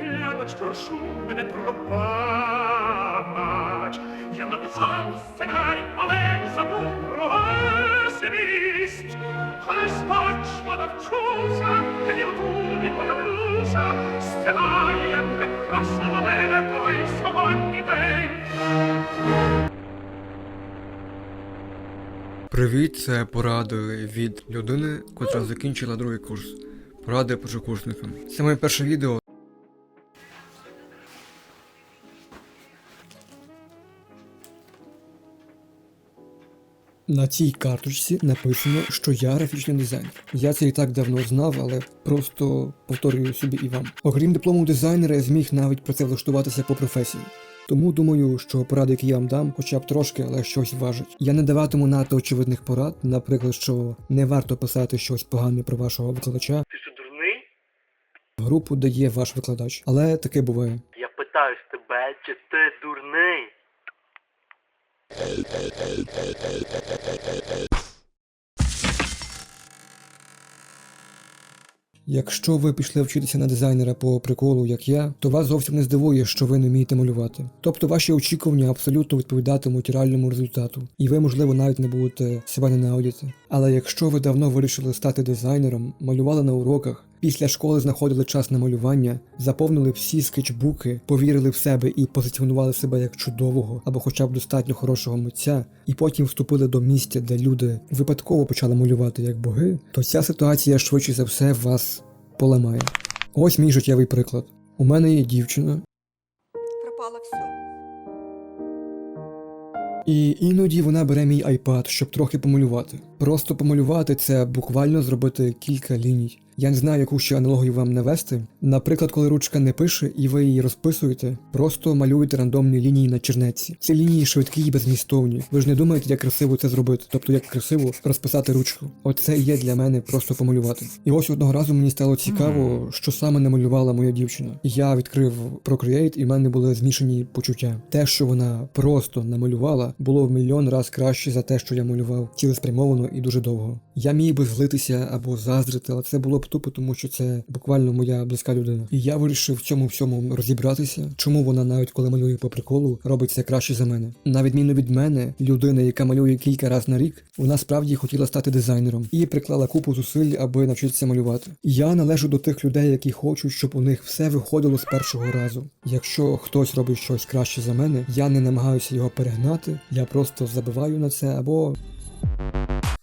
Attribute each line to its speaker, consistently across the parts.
Speaker 1: глянуть, що шум не пропасть. Я написав сценарій, але забув про свість. Коли спочва навчуся, лютуні подивлюся, сценарієм прекрасно на мене той сьогодні день.
Speaker 2: Привіт, це поради від людини, котра закінчила другий курс. Поради першокурсникам. Це моє перше відео. На цій карточці написано, що я графічний дизайнер. Я це і так давно знав, але просто повторюю собі і вам. Окрім диплому дизайнера, я зміг навіть працевлаштуватися по професії. Тому думаю, що поради, які я вам дам, хоча б трошки, але щось важить. Я не даватиму надто очевидних порад, наприклад, що не варто писати щось погане про вашого викладача.
Speaker 3: Ти що дурний?
Speaker 2: Групу дає ваш викладач, але таке буває.
Speaker 3: Я питаюсь тебе, чи ти дурний?
Speaker 2: Якщо ви пішли вчитися на дизайнера по приколу, як я, то вас зовсім не здивує, що ви не вмієте малювати. Тобто ваші очікування абсолютно відповідатимуть реальному результату, і ви, можливо, навіть не будете себе ненавидіти. Але якщо ви давно вирішили стати дизайнером, малювали на уроках, після школи знаходили час на малювання, заповнили всі скетчбуки, повірили в себе і позиціонували себе як чудового або хоча б достатньо хорошого митця, і потім вступили до місця, де люди випадково почали малювати як боги, то ця ситуація швидше за все вас поламає. Ось мій життєвий приклад. У мене є дівчина,
Speaker 4: пропало все.
Speaker 2: і іноді вона бере мій iPad, щоб трохи помалювати. Просто помалювати це буквально зробити кілька ліній. Я не знаю, яку ще аналогію вам навести. Наприклад, коли ручка не пише і ви її розписуєте, просто малюєте рандомні лінії на чернетці. Ці лінії швидкі і безмістовні. Ви ж не думаєте, як красиво це зробити, тобто як красиво розписати ручку. Оце є для мене просто помалювати. І ось одного разу мені стало цікаво, що саме намалювала моя дівчина. Я відкрив Procreate, і в мене були змішані почуття. Те, що вона просто намалювала, було в мільйон раз краще за те, що я малював цілеспрямовано і дуже довго. Я міг би злитися або заздрити, але це було б тупо, тому що це буквально моя близька людина. І я вирішив в цьому всьому розібратися, чому вона навіть коли малює по приколу, робить це краще за мене. На відміну від мене, людина, яка малює кілька разів на рік, вона справді хотіла стати дизайнером і приклала купу зусиль, аби навчитися малювати. Я належу до тих людей, які хочуть, щоб у них все виходило з першого разу. Якщо хтось робить щось краще за мене, я не намагаюся його перегнати, я просто забиваю на це або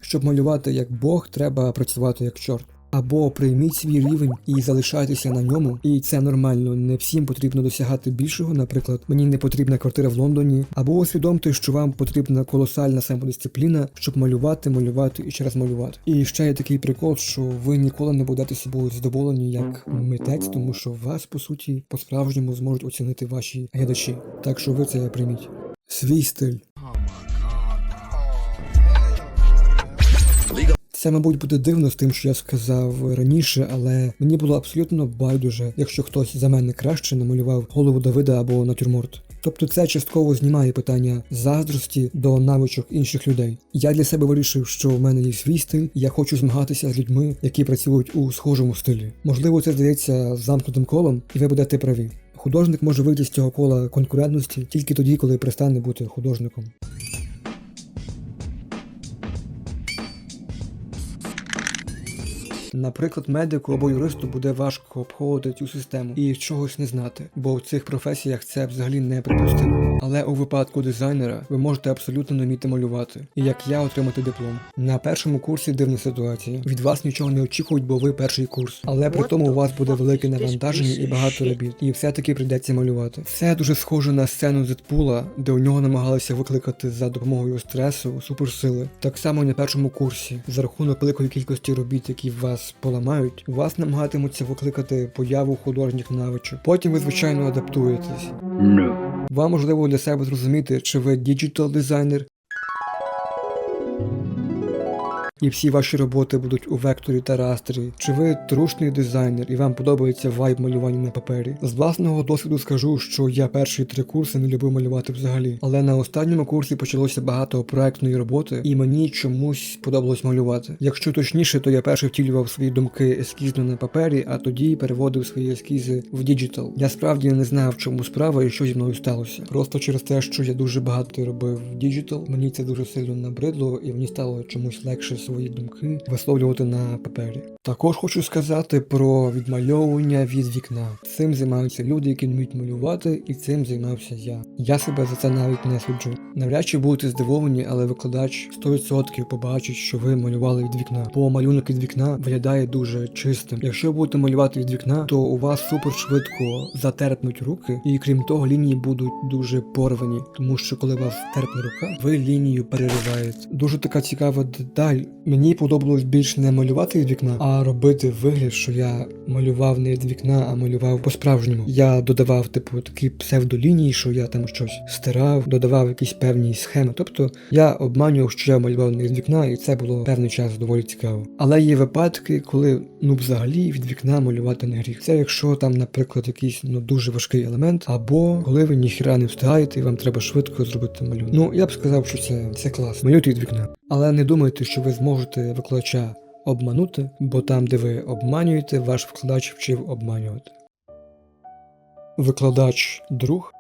Speaker 2: щоб малювати як Бог, треба працювати як чорт. Або прийміть свій рівень і залишайтеся на ньому, і це нормально. Не всім потрібно досягати більшого. Наприклад, мені не потрібна квартира в Лондоні, або усвідомте, що вам потрібна колосальна самодисципліна, щоб малювати, малювати і ще раз малювати. І ще є такий прикол, що ви ніколи не будете собою задоволені як митець, тому що вас по суті по-справжньому зможуть оцінити ваші глядачі. Так що ви це прийміть. Свій стиль. Це, мабуть, буде дивно з тим, що я сказав раніше, але мені було абсолютно байдуже, якщо хтось за мене краще намалював голову Давида або натюрморт. Тобто це частково знімає питання заздрості до навичок інших людей. Я для себе вирішив, що в мене є свій стиль, і я хочу змагатися з людьми, які працюють у схожому стилі. Можливо, це здається замкнутим колом, і ви будете праві. Художник може вийти з цього кола конкурентності тільки тоді, коли перестане бути художником. Наприклад, медику або юристу буде важко обходити цю систему і чогось не знати, бо в цих професіях це взагалі не припустимо. Але у випадку дизайнера ви можете абсолютно не вміти малювати, і як я отримати диплом. На першому курсі дивна ситуація. Від вас нічого не очікують, бо ви перший курс. Але при тому у вас буде велике навантаження і багато робіт, і все-таки прийдеться малювати. Все дуже схоже на сцену Зетпула, де у нього намагалися викликати за допомогою стресу суперсили. Так само і на першому курсі, за рахунок великої кількості робіт, які в вас поламають, у вас намагатимуться викликати появу художніх навичок. Потім ви звичайно адаптуєтесь. Вам можливо для себе зрозуміти, чи ви діджитал дизайнер і всі ваші роботи будуть у векторі та растрі, чи ви трушний дизайнер і вам подобається вайб малювання на папері. З власного досвіду скажу, що я перші три курси не любив малювати взагалі, але на останньому курсі почалося багато проектної роботи, і мені чомусь подобалось малювати. Якщо точніше, то я перше втілював свої думки ескізно на папері, а тоді переводив свої ескізи в діджитал. Я справді не знав, в чому справа і що зі мною сталося. Просто через те, що я дуже багато робив в діджитал, мені це дуже сильно набридло, і мені стало чомусь легше свої думки висловлювати на папері. Також хочу сказати про відмальовування від вікна. Цим займаються люди, які вміють малювати, і цим займався я. Я себе за це навіть не суджу. Навряд чи будете здивовані, але викладач 100% побачить, що ви малювали від вікна. Бо малюнок від вікна виглядає дуже чистим. Якщо будете малювати від вікна, то у вас супер швидко затерпнуть руки, і крім того, лінії будуть дуже порвані, тому що коли вас терпне рука, ви лінію перериваєте. Дуже така цікава деталь. Мені подобалось більш не малювати від вікна, а робити вигляд, що я малював не від вікна, а малював по-справжньому. Я додавав, типу, такі псевдолінії, що я там щось стирав, додавав якісь певні схеми. Тобто я обманював, що я малював не від вікна, і це було певний час доволі цікаво. Але є випадки, коли ну взагалі від вікна малювати не гріх. Це якщо там, наприклад, якийсь ну дуже важкий елемент, або коли ви ніхіра не встигаєте і вам треба швидко зробити малюнок. Ну я б сказав, що це, це клас. Малюйте від вікна. Але не думайте, що ви зможете викладача обманути, бо там, де ви обманюєте, ваш викладач вчив обманювати. Викладач друг.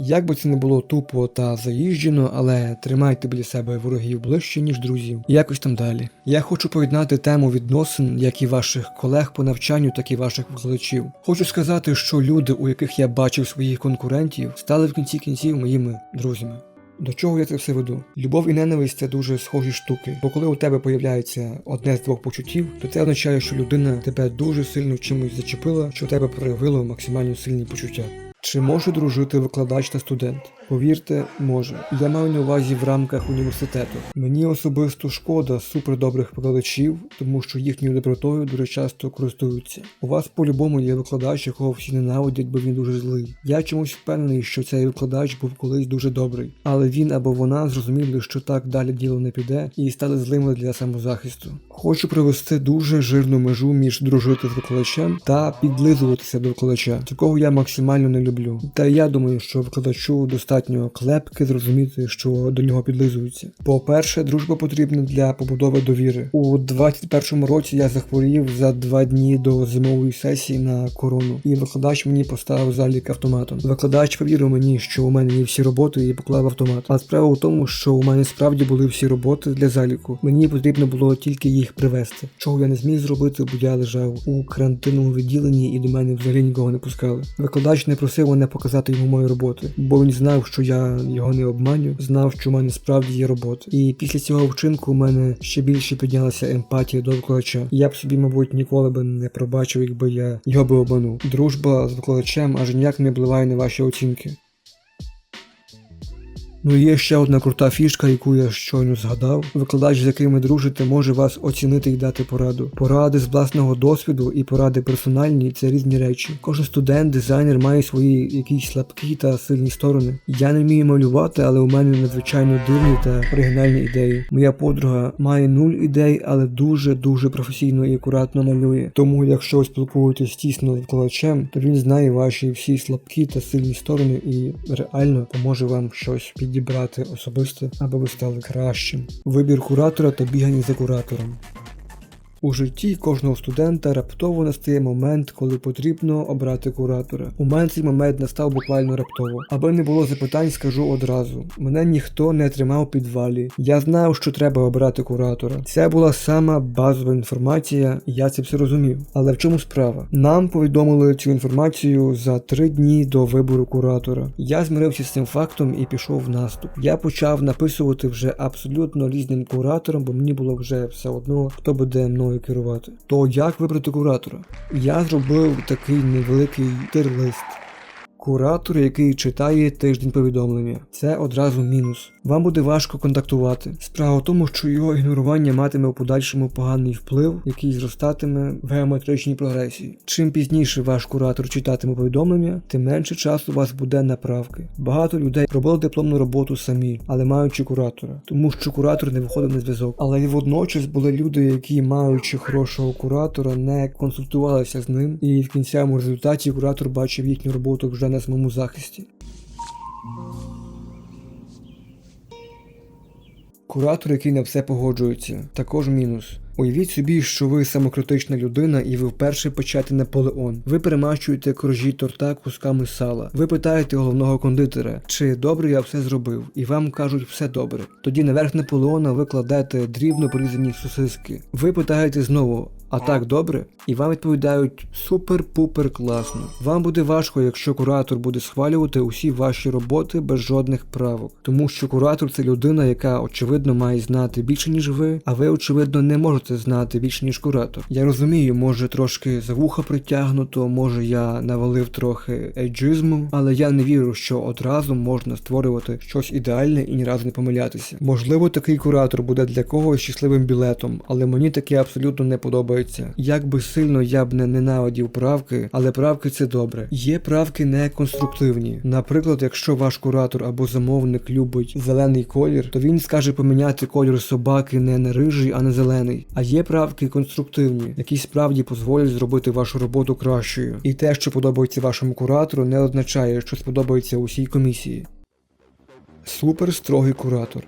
Speaker 2: Як би це не було тупо та заїжджено, але тримайте біля себе ворогів ближче, ніж друзів. Якось там далі. Я хочу поєднати тему відносин, як і ваших колег по навчанню, так і ваших викладачів. Хочу сказати, що люди, у яких я бачив своїх конкурентів, стали в кінці кінців моїми друзями. До чого я це все веду? Любов і ненависть це дуже схожі штуки, бо коли у тебе появляється одне з двох почуттів, то це означає, що людина тебе дуже сильно чимось зачепила, що тебе проявило максимально сильні почуття. Чи може дружити викладач та студент? Повірте, може. Я маю на увазі в рамках університету. Мені особисто шкода супердобрих викладачів, тому що їхньою добротою дуже часто користуються. У вас по-любому є викладач, якого всі ненавидять, бо він дуже злий. Я чомусь впевнений, що цей викладач був колись дуже добрий, але він або вона зрозуміли, що так далі діло не піде, і стали злими для самозахисту. Хочу провести дуже жирну межу між дружити з викладачем та підлизуватися до викладача. Такого я максимально не люблю. Та я думаю, що викладачу достатньо клепки зрозуміти, що до нього підлизуються. По-перше, дружба потрібна для побудови довіри. У 21-му році я захворів за два дні до зимової сесії на корону, і викладач мені поставив залік автоматом. Викладач повірив мені, що у мене є всі роботи і поклав автомат. А справа в тому, що у мене справді були всі роботи для заліку. Мені потрібно було тільки їх привезти, чого я не зміг зробити, бо я лежав у карантинному відділенні і до мене взагалі нікого не пускали. Викладач не просив мене показати йому мої роботи, бо він знав, що я його не обманю, знав, що в мене справді є робота. І після цього вчинку у мене ще більше піднялася емпатія до викладача. Я б собі, мабуть, ніколи би не пробачив, якби я його би обманув. Дружба з викладачем аж ніяк не впливає на ваші оцінки. Ну і є ще одна крута фішка, яку я щойно згадав. Викладач, з яким ви дружите, може вас оцінити і дати пораду. Поради з власного досвіду і поради персональні це різні речі. Кожен студент, дизайнер має свої якісь слабкі та сильні сторони. Я не вмію малювати, але у мене надзвичайно дивні та оригінальні ідеї. Моя подруга має нуль ідей, але дуже дуже професійно і акуратно малює. Тому, якщо спілкуєтесь тісно з викладачем, то він знає ваші всі слабкі та сильні сторони і реально поможе вам щось підібрати особисто, аби ви стали кращим. Вибір куратора та бігання за куратором. У житті кожного студента раптово настає момент, коли потрібно обрати куратора. У мене цей момент настав буквально раптово. Аби не було запитань, скажу одразу: мене ніхто не тримав у підвалі. Я знав, що треба обрати куратора. Це була сама базова інформація, я це все розумів. Але в чому справа? Нам повідомили цю інформацію за три дні до вибору куратора. Я змирився з цим фактом і пішов в наступ. Я почав написувати вже абсолютно різним кураторам, бо мені було вже все одно, хто буде мною керувати. То як вибрати куратора? Я зробив такий невеликий тир-лист. Куратор, який читає тиждень повідомлення, це одразу мінус. Вам буде важко контактувати. Справа в тому, що його ігнорування матиме у подальшому поганий вплив, який зростатиме в геометричній прогресії. Чим пізніше ваш куратор читатиме повідомлення, тим менше часу у вас буде на правки. Багато людей робили дипломну роботу самі, але маючи куратора, тому що куратор не виходив на зв'язок. Але й водночас були люди, які, маючи хорошого куратора, не консультувалися з ним, і в кінцевому результаті куратор бачив їхню роботу вже на самому захисті. Куратор, який на все погоджується, також мінус. Уявіть собі, що ви самокритична людина і ви вперше печете Наполеон. Ви перемащуєте коржі торта кусками сала. Ви питаєте головного кондитера, чи добре я все зробив, і вам кажуть все добре. Тоді наверх Наполеона ви кладете дрібно порізані сосиски. Ви питаєте знову. А так добре? І вам відповідають супер-пупер класно. Вам буде важко, якщо куратор буде схвалювати усі ваші роботи без жодних правок. Тому що куратор це людина, яка очевидно має знати більше, ніж ви, а ви, очевидно, не можете знати більше, ніж куратор. Я розумію, може трошки за вуха притягнуто, може я навалив трохи ейджизму, але я не вірю, що одразу можна створювати щось ідеальне і ні разу не помилятися. Можливо, такий куратор буде для когось щасливим білетом, але мені таке абсолютно не подобається. Як би сильно я б не ненавидів правки, але правки це добре. Є правки не конструктивні. Наприклад, якщо ваш куратор або замовник любить зелений колір, то він скаже поміняти колір собаки не на рижий, а на зелений. А є правки конструктивні, які справді дозволять зробити вашу роботу кращою. І те, що подобається вашому куратору, не означає, що сподобається усій комісії. Супер строгий куратор.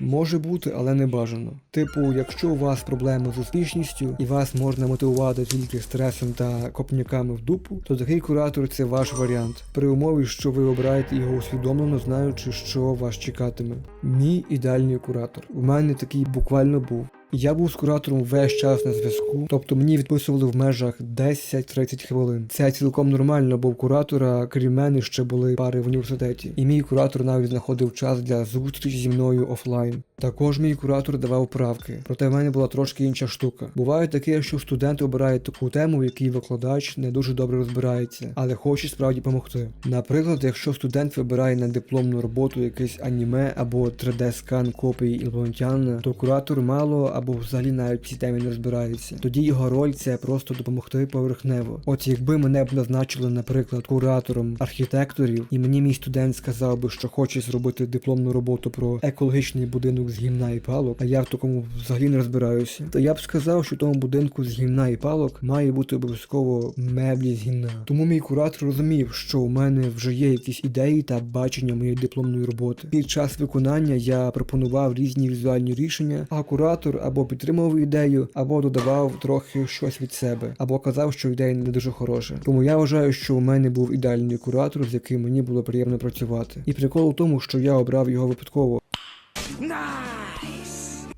Speaker 2: Може бути, але не бажано. Типу, якщо у вас проблеми з успішністю і вас можна мотивувати тільки стресом та копняками в дупу, то такий куратор це ваш варіант, при умові, що ви обираєте його усвідомлено, знаючи, що вас чекатиме. Мій ідеальний куратор. У мене такий буквально був. Я був з куратором весь час на зв'язку, тобто мені відписували в межах 10-30 хвилин. Це цілком нормально, бо в куратора, крім мене, ще були пари в університеті. І мій куратор навіть знаходив час для зустрічі зі мною офлайн. Також мій куратор давав правки, проте в мене була трошки інша штука. Буває таке, що студенти обирають таку тему, в якій викладач не дуже добре розбирається, але хоче справді допомогти. Наприклад, якщо студент вибирає на дипломну роботу якесь аніме або 3D-скан копії інопланетяна, то куратор мало або взагалі навіть в цій темі не розбирається. Тоді його роль це просто допомогти поверхнево. От якби мене б назначили, наприклад, куратором архітекторів, і мені мій студент сказав би, що хоче зробити дипломну роботу про екологічний будинок з гімна і палок, а я в такому взагалі не розбираюся, то я б сказав, що в тому будинку з гімна і палок має бути обов'язково меблі з гімна. Тому мій куратор розумів, що у мене вже є якісь ідеї та бачення моєї дипломної роботи. Під час виконання я пропонував різні візуальні рішення, а куратор або підтримував ідею, або додавав трохи щось від себе, або казав, що ідея не дуже хороша. Тому я вважаю, що у мене був ідеальний куратор, з яким мені було приємно працювати. І прикол у тому, що я обрав його випадково.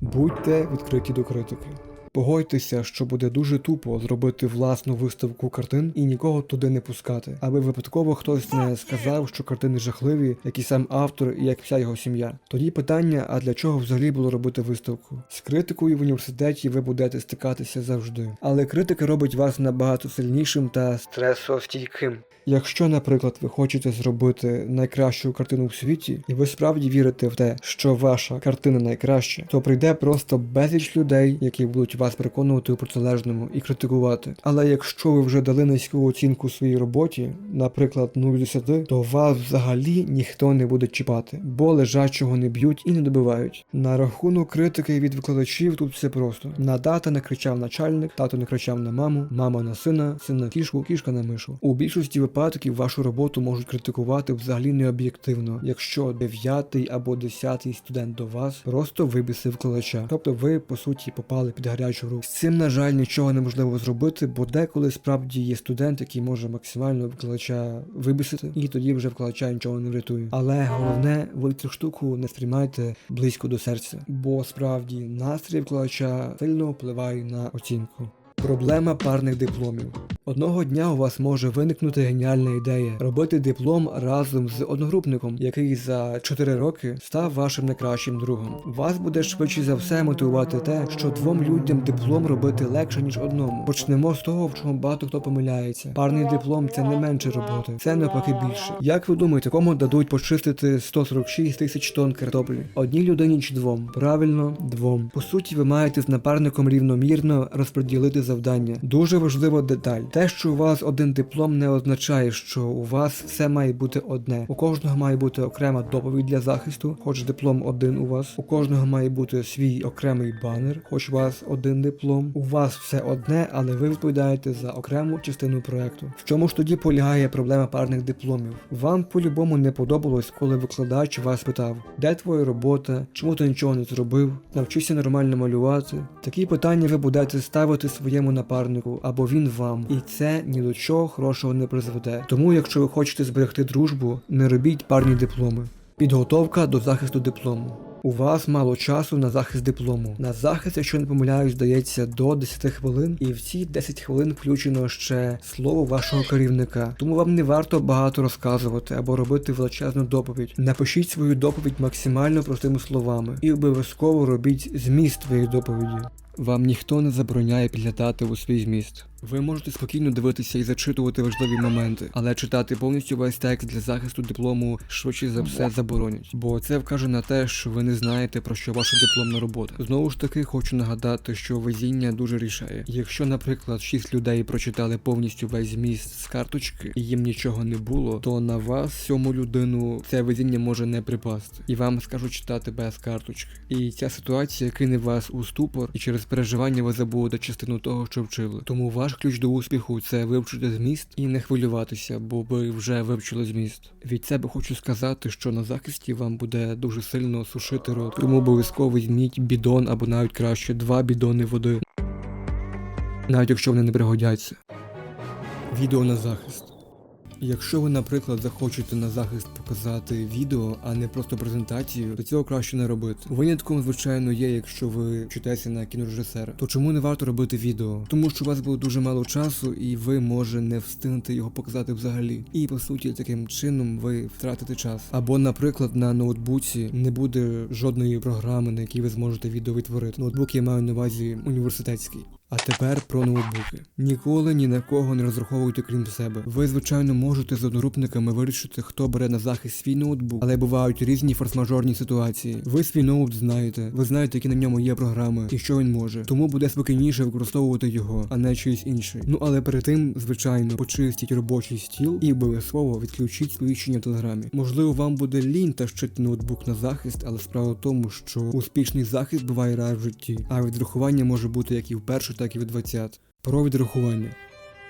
Speaker 2: Будьте відкриті до критики. Погодьтеся, що буде дуже тупо зробити власну виставку картин і нікого туди не пускати, аби випадково хтось не сказав, що картини жахливі, як і сам автор, і як вся його сім'я. Тоді питання: а для чого взагалі було робити виставку? З критикою в університеті ви будете стикатися завжди, але критика робить вас набагато сильнішим та стресостійким. Якщо, наприклад, ви хочете зробити найкращу картину в світі, і ви справді вірите в те, що ваша картина найкраща, то прийде просто безліч людей, які будуть вас переконувати у протилежному і критикувати. Але якщо ви вже дали низьку оцінку своїй роботі, наприклад, 0 з 10, то вас взагалі ніхто не буде чіпати, бо лежачого не б'ють і не добивають. На рахунок критики від викладачів тут все просто. На тата не кричав начальник, тато не кричав на маму, мама на сина, син на кішку, кішка на мишу. У більшості випадків вашу роботу можуть критикувати взагалі не об'єктивно, якщо дев'ятий або десятий студент до вас просто вибісив викладача. Тобто ви по суті попали під гарячу руку. З цим, на жаль, нічого неможливо зробити, бо деколи справді є студент, який може максимально викладача вибісити, і тоді вже викладача нічого не врятує. Але головне, ви цю штуку не сприймайте близько до серця, бо справді настрій викладача сильно впливає на оцінку. Проблема парних дипломів. Одного дня у вас може виникнути геніальна ідея робити диплом разом з одногрупником, який за 4 роки став вашим найкращим другом. Вас буде швидше за все мотивувати те, що двом людям диплом робити легше ніж одному. Почнемо з того, в чому багато хто помиляється. Парний диплом це не менше роботи, це навпаки більше. Як ви думаєте, кому дадуть почистити 146 тисяч тонн картоплі? Одній людині чи двом? Правильно, двом. По суті, ви маєте з напарником рівномірно розподілити завдання. Дуже важлива деталь. Те, що у вас один диплом, не означає, що у вас все має бути одне. У кожного має бути окрема доповідь для захисту, хоч диплом один у вас. У кожного має бути свій окремий банер, хоч у вас один диплом. У вас все одне, але ви відповідаєте за окрему частину проекту. В чому ж тоді полягає проблема парних дипломів? Вам по-любому не подобалось, коли викладач вас питав, де твоя робота, чому ти нічого не зробив, навчися нормально малювати. Такі питання ви будете ставити своєму напарнику або він вам, і це ні до чого хорошого не призведе. Тому, якщо ви хочете зберегти дружбу, не робіть парні дипломи. Підготовка до захисту диплому. У вас мало часу на захист диплому. На захист, якщо не помиляюсь, здається до 10 хвилин, і в ці 10 хвилин включено ще слово вашого керівника. Тому вам не варто багато розказувати або робити величезну доповідь. Напишіть свою доповідь максимально простими словами і обов'язково робіть зміст своєї доповіді. Вам ніхто не забороняє підглядати у свій зміст. Ви можете спокійно дивитися і зачитувати важливі моменти, але читати повністю весь текст для захисту диплому швидше за все заборонять, бо це вкаже на те, що ви не знаєте про що ваша дипломна робота. Знову ж таки, хочу нагадати, що везіння дуже рішає. Якщо, наприклад, 6 людей прочитали повністю весь зміст з карточки і їм нічого не було, то на вас сьому людину це везіння може не припасти, і вам скажуть читати без карточки. І ця ситуація кине вас у ступор, і через переживання ви забудете частину того, що вчили. Тому ваш ключ до успіху це вивчити зміст і не хвилюватися, бо ви вже вивчили зміст. Від себе хочу сказати, що на захисті вам буде дуже сильно сушити рот, тому обов'язково візьміть бідон або навіть краще два бідони води. Навіть якщо вони не пригодяться. Відео на захист. Якщо ви, наприклад, захочете на захист показати відео, а не просто презентацію, то цього краще не робити. Винятком, звичайно, є, якщо ви вчитеся на кінорежисера. То чому не варто робити відео? Тому що у вас буде дуже мало часу, і ви може не встигнете його показати взагалі. І по суті, таким чином ви втратите час. Або, наприклад, на ноутбуці не буде жодної програми, на якій ви зможете відео відтворити. Ноутбук я маю на увазі університетський. А тепер про ноутбуки. Ніколи ні на кого не розраховуйте крім себе. Ви, звичайно, можете з однорупниками вирішити, хто бере на захист свій ноутбук, але бувають різні форс-мажорні ситуації. Ви свій ноут знаєте, ви знаєте, які на ньому є програми і що він може. Тому буде спокійніше використовувати його, а не чийсь інший. Ну але перед тим, звичайно, почистіть робочий стіл і обов'язково відключіть сповіщення в телеграмі. Можливо, вам буде лінь тащити ноутбук на захист, але справа в тому, що успішний захист буває раз в житті, а відрахування може бути як і вперше, так і в 20. Про відрахування.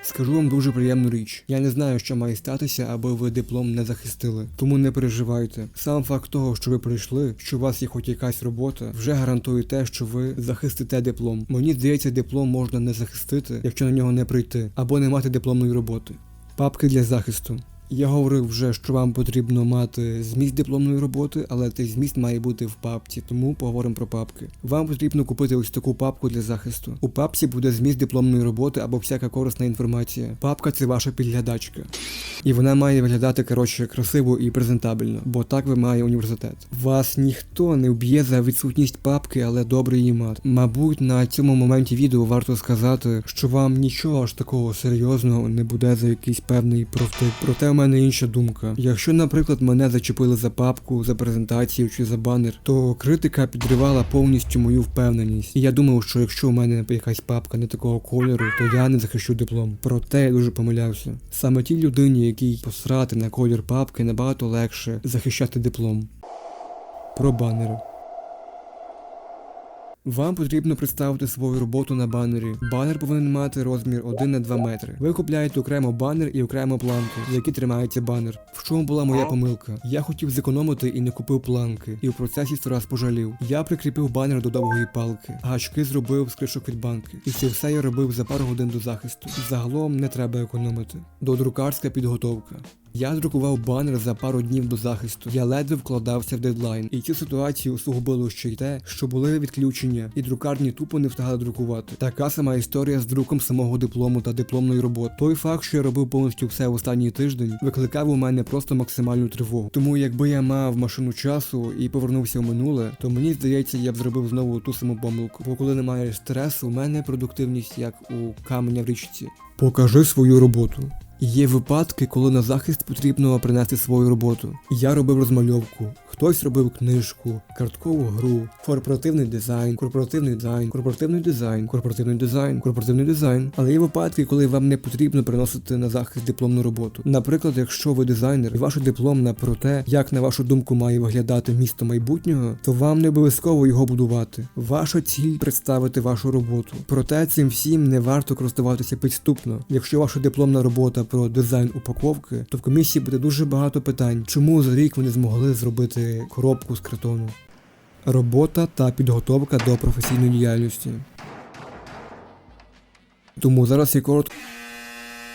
Speaker 2: Скажу вам дуже приємну річ. Я не знаю, що має статися, аби ви диплом не захистили. Тому не переживайте. Сам факт того, що ви прийшли, що у вас є хоч якась робота, вже гарантує те, що ви захистите диплом. Мені здається, диплом можна не захистити, якщо на нього не прийти, або не мати дипломної роботи. Папки для захисту. Я говорив вже, що вам потрібно мати зміст дипломної роботи, але цей зміст має бути в папці, тому поговоримо про папки. Вам потрібно купити ось таку папку для захисту. У папці буде зміст дипломної роботи або всяка корисна інформація. Папка це ваша підглядачка. І вона має виглядати коротше красиво і презентабельно, бо так вимагає університет. Вас ніхто не вб'є за відсутність папки, але добре її мати. Мабуть, на цьому моменті відео варто сказати, що вам нічого аж такого серйозного не буде за якийсь певний профтип. Проте мене інша думка. Якщо, наприклад, мене зачепили за папку, за презентацію чи за банер, то критика підривала повністю мою впевненість. І я думав, що якщо у мене якась папка не такого кольору, то я не захищу диплом. Проте я дуже помилявся. Саме тій людині, якій посрати на колір папки, набагато легше захищати диплом. Про банери. Вам потрібно представити свою роботу на банері. Банер повинен мати розмір 1 на 2 метри. Ви купляєте окремо банер і окремо планки, за які тримається банер. В чому була моя помилка? Я хотів зекономити і не купив планки, і в процесі сто раз пожалів. Я прикріпив банер до довгої палки, гачки зробив з кришок від банки. І це все я робив за пару годин до захисту. Загалом не треба економити. Додрукарська підготовка. Я друкував банер за пару днів до захисту. Я ледве вкладався в дедлайн. І цю ситуацію усугубило ще й те, що були відключення, і друкарні тупо не встигали друкувати. Така сама історія з друком самого диплому та дипломної роботи. Той факт, що я робив повністю все в останній тиждень, викликав у мене просто максимальну тривогу. Тому якби я мав машину часу і повернувся в минуле, то мені здається, я б зробив знову ту саму помилку. Бо коли немає стресу, у мене продуктивність як у каменя в річці. Покажи свою роботу. Є випадки, коли на захист потрібно принести свою роботу. Я робив розмальовку, хтось робив книжку, карткову гру, корпоративний дизайн, корпоративний дизайн, корпоративний дизайн, корпоративний дизайн, корпоративний дизайн. Але є випадки, коли вам не потрібно приносити на захист дипломну роботу. Наприклад, якщо ви дизайнер і ваша дипломна про те, як на вашу думку має виглядати місто майбутнього, то вам не обов'язково його будувати. Ваша ціль представити вашу роботу. Проте цим всім не варто користуватися підступно. Якщо ваша дипломна робота про дизайн упаковки, то в комісії буде дуже багато питань, чому за рік вони змогли зробити коробку з картону. Робота та підготовка до професійної діяльності. Тому зараз я коротко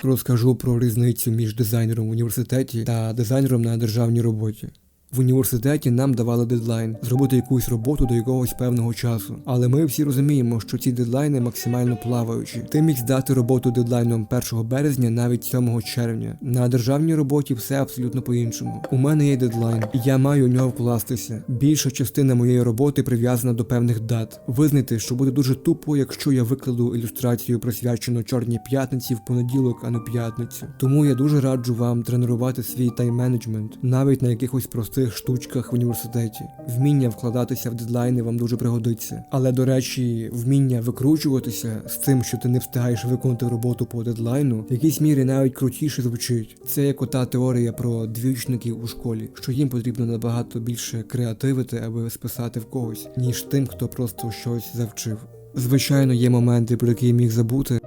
Speaker 2: розкажу про різницю між дизайнером в університеті та дизайнером на державній роботі. В університеті нам давали дедлайн зробити якусь роботу до якогось певного часу. Але ми всі розуміємо, що ці дедлайни максимально плаваючі. Ти міг здати роботу дедлайном 1 березня, навіть 7 червня. На державній роботі все абсолютно по-іншому. У мене є дедлайн, і я маю у нього вкластися. Більша частина моєї роботи прив'язана до певних дат. Визнайте, що буде дуже тупо, якщо я викладу ілюстрацію присвячену чорній п'ятниці в понеділок, а не п'ятницю. Тому я дуже раджу вам тренувати свій тайм-менеджмент навіть на якихось простих штучках в університеті. Вміння вкладатися в дедлайни вам дуже пригодиться. Але до речі, вміння викручуватися з тим, що ти не встигаєш виконати роботу по дедлайну, в якійсь мірі навіть крутіше звучить. Це як ота теорія про двічників у школі, що їм потрібно набагато більше креативити, аби списати в когось, ніж тим, хто просто щось завчив. Звичайно, є моменти, про які я міг забути,